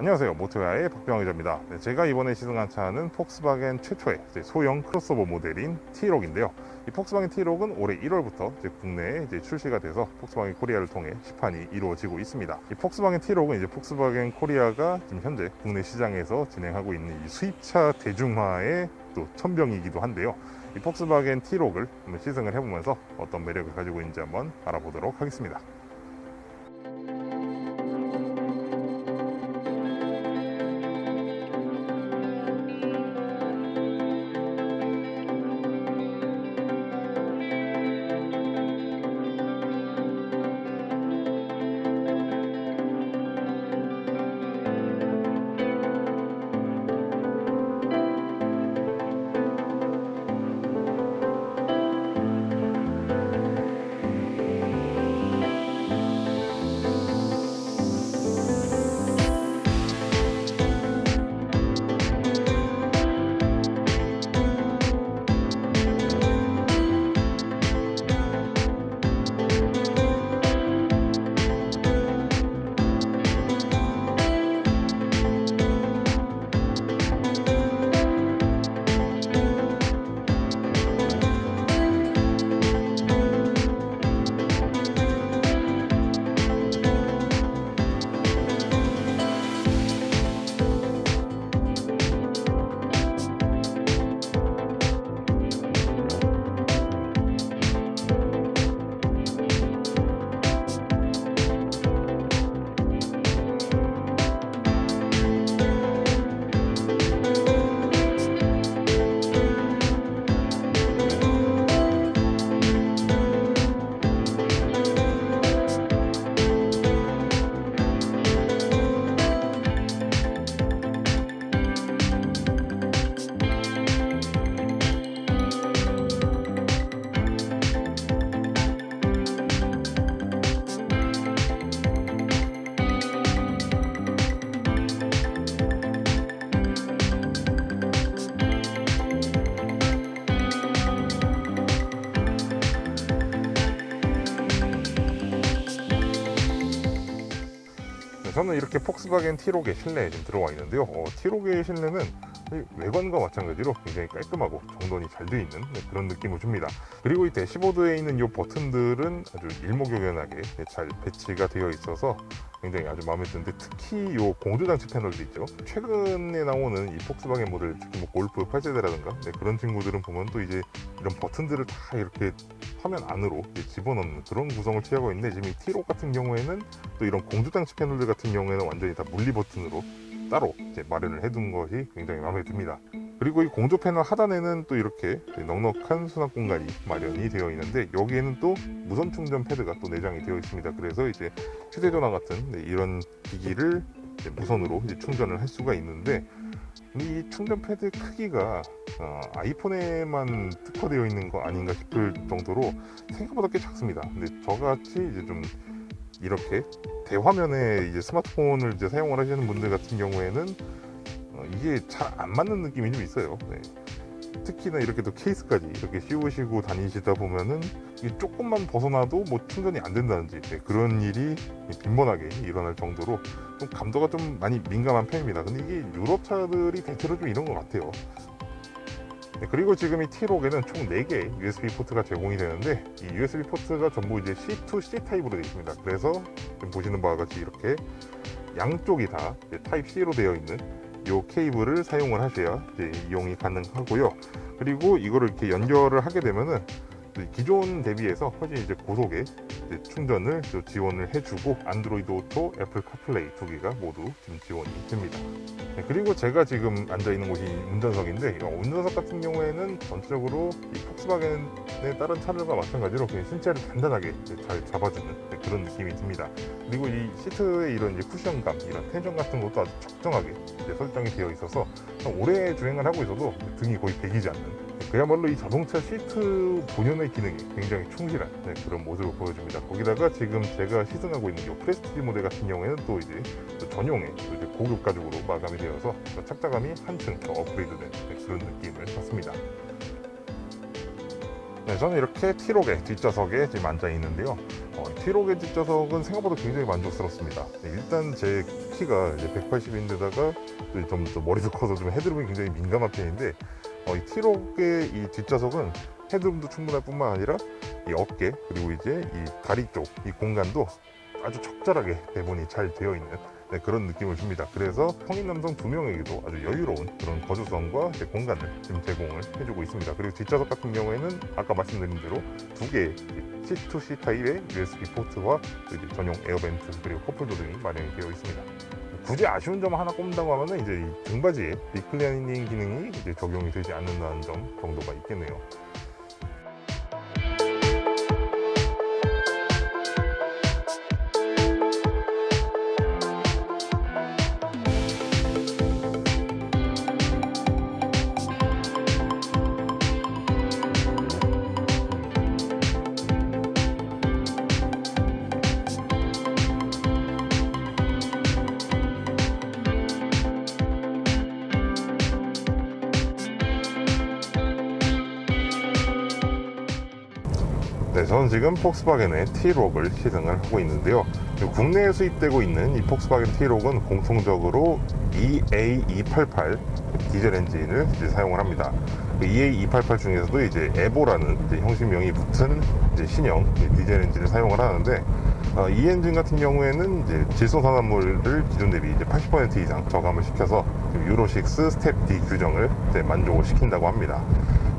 안녕하세요. 모토야의 박병호 기자입니다. 네, 제가 이번에 시승한 차는 폭스바겐 최초의 소형 크로스오버 모델인 T-록인데요. 이 폭스바겐 T-록은 올해 1월부터 이제 국내에 이제 출시가 돼서 폭스바겐 코리아를 통해 시판이 이루어지고 있습니다. 이 폭스바겐 T-록은 이제 폭스바겐 코리아가 지금 현재 국내 시장에서 진행하고 있는 이 수입차 대중화의 또 천병이기도 한데요. 이 폭스바겐 T-록을 시승을 해보면서 어떤 매력을 가지고 있는지 한번 알아보도록 하겠습니다 저는 이렇게 폭스바겐 T-록의 실내에 지금 들어와 있는데요. 어, T-록의 실내는 이 외관과 마찬가지로 굉장히 깔끔하고 정돈이 잘 되어 있는 네, 그런 느낌을 줍니다. 그리고 이 대시보드에 있는 이 버튼들은 아주 일목요연하게 네, 잘 배치가 되어 있어서 굉장히 아주 마음에 드는데 특히 이 공조장치 패널도 있죠. 최근에 나오는 이 폭스바겐 모델 특히 뭐 골프 8세대라든가 네, 그런 친구들은 보면 또 이제 이런 버튼들을 다 이렇게 화면 안으로 집어넣는 그런 구성을 취하고 있는데 지금 이 T-록 같은 경우에는 또 이런 공조 장치 패널들 같은 경우에는 완전히 다 물리 버튼으로 따로 마련을 해둔 것이 굉장히 마음에 듭니다. 그리고 이 공조 패널 하단에는 또 이렇게 넉넉한 수납 공간이 마련이 되어 있는데 여기에는 또 무선 충전 패드가 또 내장이 되어 있습니다. 그래서 이제 휴대전화 같은 네, 이런 기기를 무선으로 충전을 할 수가 있는데 이 충전 패드 크기가 어, 아이폰에만 특화되어 있는 거 아닌가 싶을 정도로 생각보다 꽤 작습니다. 근데 저같이 이제 좀 이렇게 대화면에 이제 스마트폰을 이제 사용을 하시는 분들 같은 경우에는 어, 이게 잘 안 맞는 느낌이 좀 있어요. 네. 특히나 이렇게 또 케이스까지 이렇게 씌우시고 다니시다 보면은 조금만 벗어나도 뭐 충전이 안 된다든지 네, 그런 일이 빈번하게 일어날 정도로 좀 감도가 좀 많이 민감한 편입니다. 근데 이게 유럽 차들이 대체로 좀 이런 것 같아요. 네, 그리고 지금 이 T-록에는 총 4개의 USB 포트가 제공이 되는데 이 USB 포트가 전부 이제 C to C 타입으로 되어 있습니다. 그래서 지금 보시는 바와 같이 이렇게 양쪽이 다 타입 C로 되어 있는 이 케이블을 사용을 하셔야 이제 이용이 가능하고요. 그리고 이거를 이렇게 연결을 하게 되면은 기존 대비해서 훨씬 이제 고속의 이제 충전을 또 지원을 해주고 안드로이드 오토, 애플 카플레이 두 개가 모두 지금 지원이 됩니다. 네, 그리고 제가 지금 앉아 있는 곳이 운전석인데 이 운전석 같은 경우에는 전체적으로 이 폭스바겐의 다른 차들과 마찬가지로 그냥 신체를 단단하게 잘 잡아주는 네, 그런 느낌이 듭니다. 그리고 이 시트의 이런 이제 쿠션감, 이런 텐션 같은 것도 아주 적정하게 설정이 되어 있어서 오래 주행을 하고 있어도 등이 거의 베기지 않는 그야말로 이 자동차 시트 본연의 기능이 굉장히 충실한 네, 그런 모습을 보여줍니다. 거기다가 지금 제가 시승하고 있는 이 프레스티지 모델 같은 경우에는 또 이제 또 전용의 또 이제 고급 가죽으로 마감이 되어서 또 착자감이 한층 더 업그레이드된 네, 그런 느낌을 받습니다. 네, 저는 이렇게 T-록의 뒷좌석에 지금 앉아 있는데요. 어, T록의 뒷좌석은 생각보다 굉장히 만족스럽습니다. 네, 일단 제 키가 180인데다가 좀, 좀 머리도 커서 좀 헤드룸이 굉장히 민감한 편인데 어, 이 T록의 이 뒷좌석은 헤드룸도 충분할 뿐만 아니라 이 어깨 그리고 이제 이 다리 쪽 이 공간도 아주 적절하게 배분이 잘 되어 있는 네, 그런 느낌을 줍니다. 그래서 성인 남성 두 명에게도 아주 여유로운 그런 거주성과 공간을 지금 제공을 해주고 있습니다. 그리고 뒷좌석 같은 경우에는 아까 말씀드린 대로 두 개의 C2C 타입의 USB 포트와 전용 에어벤트 그리고 컵홀더 등이 마련이 되어 있습니다. 굳이 아쉬운 점 하나 꼽는다고 하면은 이제 이 등받이에 리클라이닝 기능이 이제 적용이 되지 않는다는 점 정도가 있겠네요. 지금 폭스바겐의 T-록을 시승을 하고 있는데요. 국내에 수입되고 있는 이 폭스바겐 T-록은 공통적으로 EA288 디젤 엔진을 사용을 합니다. 그 EA288 중에서도 이제 에보라는 이제 형식명이 붙은 이제 신형 디젤 엔진을 사용을 하는데 어, 이 엔진 같은 경우에는 이제 질소 산화물을 기존 대비 이제 80% 이상 저감을 시켜서 유로 6 스텝 D 규정을 만족을 시킨다고 합니다.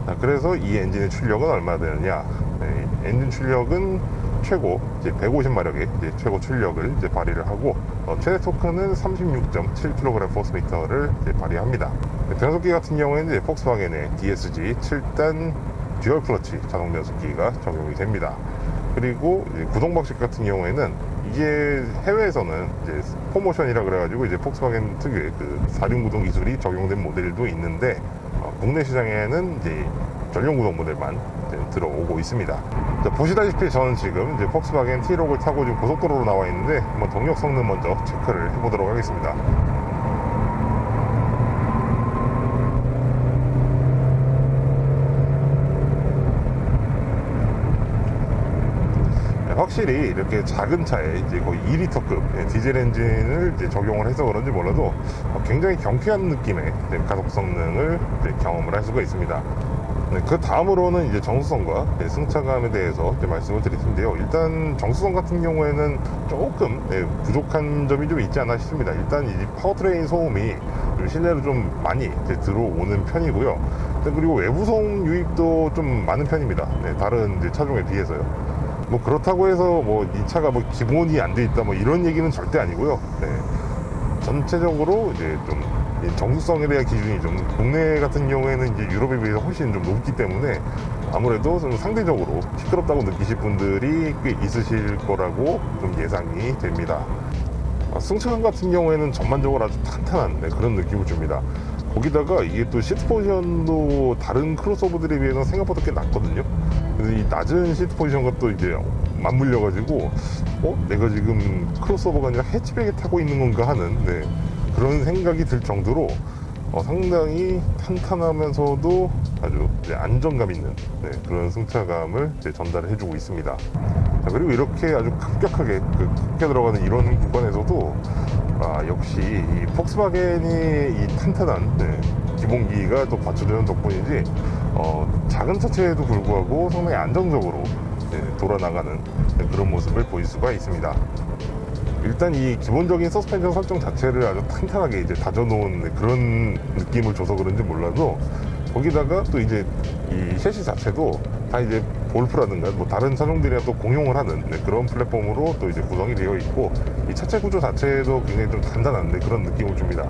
아, 그래서 이 엔진의 출력은 얼마나 되느냐? 네, 엔진 출력은 최고 이제 150마력의 이제 최고 출력을 이제 발휘를 하고 어, 최대 토크는 36.7kg 포스미터를 이제 발휘합니다. 네, 변속기 같은 경우에는 이제 폭스바겐의 DSG 7단 듀얼 클러치 자동 변속기가 적용이 됩니다. 그리고 구동 방식 같은 경우에는 이게 해외에서는 이제 포모션이라 그래가지고 이제 폭스바겐 특유의 그 사륜 구동 기술이 적용된 모델도 있는데 어, 국내 시장에는 이제 전용 구동 모델만 들어오고 있습니다. 자, 보시다시피 저는 지금 이제 폭스바겐 T-록을 타고 지금 고속도로로 나와 있는데 한번 동력 성능 먼저 체크를 해보도록 하겠습니다. 네, 확실히 이렇게 작은 차에 이제 거의 2리터급 예, 디젤 엔진을 적용을 해서 그런지 몰라도 어, 굉장히 경쾌한 느낌의 이제 가속 성능을 경험을 할 수가 있습니다. 네, 그 다음으로는 이제 정수성과 예, 승차감에 대해서 말씀을 드릴 텐데요. 일단 정수성 같은 경우에는 조금 예, 부족한 점이 좀 있지 않나 싶습니다. 일단 이 파워트레인 소음이 좀 실내로 좀 많이 들어오는 편이고요. 네, 그리고 외부 소음 유입도 좀 많은 편입니다. 네, 다른 차종에 비해서요. 뭐 그렇다고 해서 뭐 이 차가 뭐 기본이 안 돼 있다 뭐 이런 얘기는 절대 아니고요. 네. 전체적으로 이제 좀이 정수성에 대한 기준이 좀 국내 같은 경우에는 이제 유럽에 비해서 훨씬 좀 높기 때문에 아무래도 좀 상대적으로 시끄럽다고 느끼실 분들이 꽤 있으실 거라고 좀 예상이 됩니다. 아, 승차감 같은 경우에는 전반적으로 아주 탄탄한 네, 그런 느낌을 줍니다. 거기다가 이게 또 시트 포지션도 다른 크로스오버들에 비해서 생각보다 꽤 낮거든요. 그래서 이 낮은 시트 포지션과 또 이제 맞물려가지고, 어? 내가 지금 크로스오버가 아니라 해치백에 타고 있는 건가 하는, 네, 그런 생각이 들 정도로 어, 상당히 탄탄하면서도 아주 안정감 있는 네, 그런 승차감을 이제 전달을 해주고 있습니다. 자, 그리고 이렇게 아주 급격하게 그, 급게 들어가는 이런 구간에서도 아, 역시 이 폭스바겐이 이 탄탄한 네, 기본기가 또 받쳐주는 덕분인지 어, 작은 차체에도 불구하고 상당히 안정적으로 네, 돌아나가는 네, 그런 모습을 보일 수가 있습니다. 일단 이 기본적인 서스펜션 설정 자체를 아주 탄탄하게 이제 다져놓은 그런 느낌을 줘서 그런지 몰라도 거기다가 또 이제 이 셰시 자체도 다 이제 골프라든가 뭐 다른 차종들이랑 또 공용을 하는 네, 그런 플랫폼으로 또 이제 구성이 되어 있고 이 차체 구조 자체도 굉장히 좀 단단한 네, 그런 느낌을 줍니다.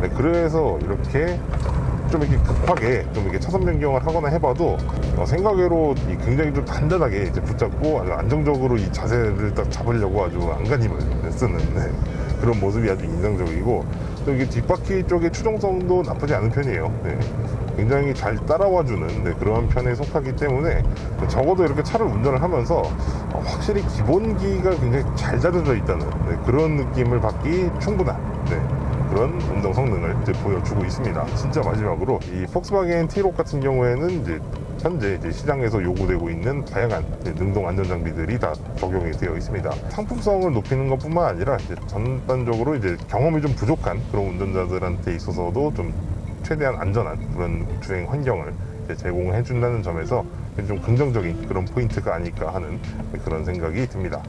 네, 그래서 이렇게 좀 이렇게 급하게 좀 이렇게 차선 변경을 하거나 해봐도 어, 생각외로 이 굉장히 좀 단단하게 이제 붙잡고 아주 안정적으로 이 자세를 딱 잡으려고 아주 안간힘을 쓰는 네, 그런 모습이 아주 인상적이고 또 이게 뒷바퀴 쪽의 추종성도 나쁘지 않은 편이에요. 네, 굉장히 잘 따라와주는 네, 그런 편에 속하기 때문에 적어도 이렇게 차를 운전을 하면서 어, 확실히 기본기가 굉장히 잘 다져져 있다는 네, 그런 느낌을 받기 충분한 네, 그런 운동 성능을 이제 보여주고 있습니다. 진짜 마지막으로 이 폭스바겐 T-록 같은 경우에는 이제 현재 이제 시장에서 요구되고 있는 다양한 능동 안전 장비들이 다 적용이 되어 있습니다. 상품성을 높이는 것뿐만 아니라 이제 전반적으로 이제 경험이 좀 부족한 그런 운전자들한테 있어서도 좀 최대한 안전한 그런 주행 환경을 제공해 준다는 점에서 좀 긍정적인 그런 포인트가 아닐까 하는 그런 생각이 듭니다.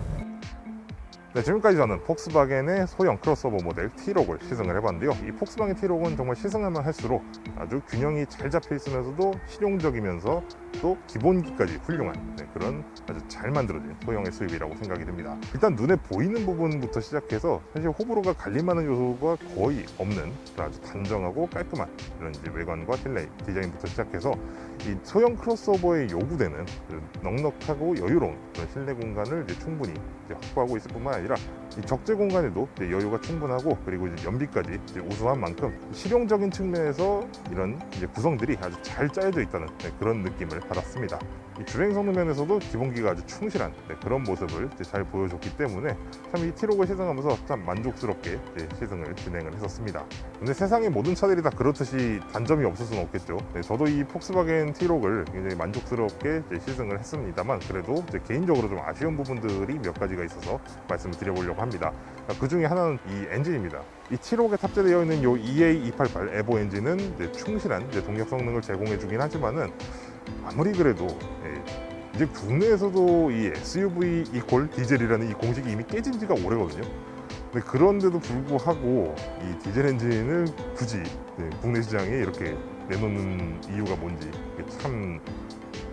네, 지금까지 저는 폭스바겐의 소형 크로스오버 모델 T-록을 시승을 해봤는데요. 이 폭스바겐 T-록은 정말 시승하면 할수록 아주 균형이 잘 잡혀 있으면서도 실용적이면서 또 기본기까지 훌륭한 네, 그런 아주 잘 만들어진 소형 SUV라고 생각이 듭니다. 일단 눈에 보이는 부분부터 시작해서 사실 호불호가 갈릴만한 요소가 거의 없는 아주 단정하고 깔끔한 이런 이제 외관과 실내 디자인부터 시작해서 이 소형 크로스오버에 요구되는 그 넉넉하고 여유로운 그런 실내 공간을 이제 충분히 이제 확보하고 있을 뿐만 아니라 이 적재 공간에도 여유가 충분하고 그리고 이제 연비까지 이제 우수한 만큼 실용적인 측면에서 이런 구성들이 아주 잘 짜여져 있다는 네, 그런 느낌을 받았습니다. 이 주행 성능 면에서도 기본기가 아주 충실한 네, 그런 모습을 잘 보여줬기 때문에 참이 T-록을 시승하면서 참 만족스럽게 시승을 진행을 했었습니다. 근데 세상의 모든 차들이 다 그렇듯이 단점이 없을 수는 없겠죠. 네, 저도 이 폭스바겐 T-록을 굉장히 만족스럽게 시승을 했습니다만 그래도 개인적으로 좀 아쉬운 부분들이 몇 가지가 있어서 말씀을 드려보려고 합니다. 그 중에 하나는 이 엔진입니다. 이 T-록에 탑재되어 있는 요 EA288 에보 엔진은 충실한 동력 성능을 제공해 주긴 하지만은 아무리 그래도 예, 이제 국내에서도 이 SUV 이퀄 디젤이라는 이 공식이 이미 깨진 지가 오래거든요. 근데 그런데도 불구하고 이 디젤 엔진을 굳이 네, 국내 시장에 이렇게 내놓는 이유가 뭔지 참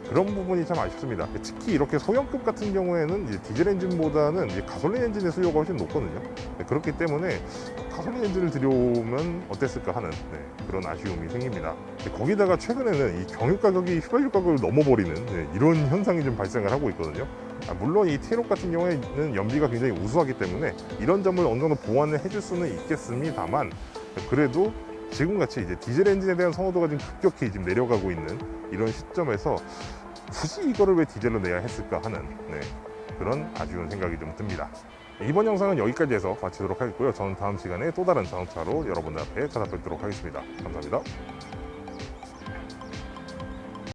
그런 부분이 참 아쉽습니다. 특히 이렇게 소형급 같은 경우에는 디젤 엔진보다는 가솔린 엔진의 수요가 훨씬 높거든요. 네, 그렇기 때문에 가솔린 엔진을 들여오면 어땠을까 하는 네, 그런 아쉬움이 생깁니다. 네, 거기다가 최근에는 이 경유 가격이 휘발유 가격을 넘어버리는 네, 이런 현상이 좀 발생을 하고 있거든요. 아, 물론 이 T-록 같은 경우에는 연비가 굉장히 우수하기 때문에 이런 점을 어느 정도 보완을 해줄 수는 있겠습니다만 그래도 지금같이 이제 디젤 엔진에 대한 선호도가 지금 급격히 지금 내려가고 있는 이런 시점에서 굳이 이거를 왜 디젤로 내야 했을까 하는 네, 그런 아쉬운 생각이 좀 듭니다. 이번 영상은 여기까지 해서 마치도록 하겠고요. 저는 다음 시간에 또 다른 자동차로 여러분들 앞에 찾아뵙도록 하겠습니다. 감사합니다.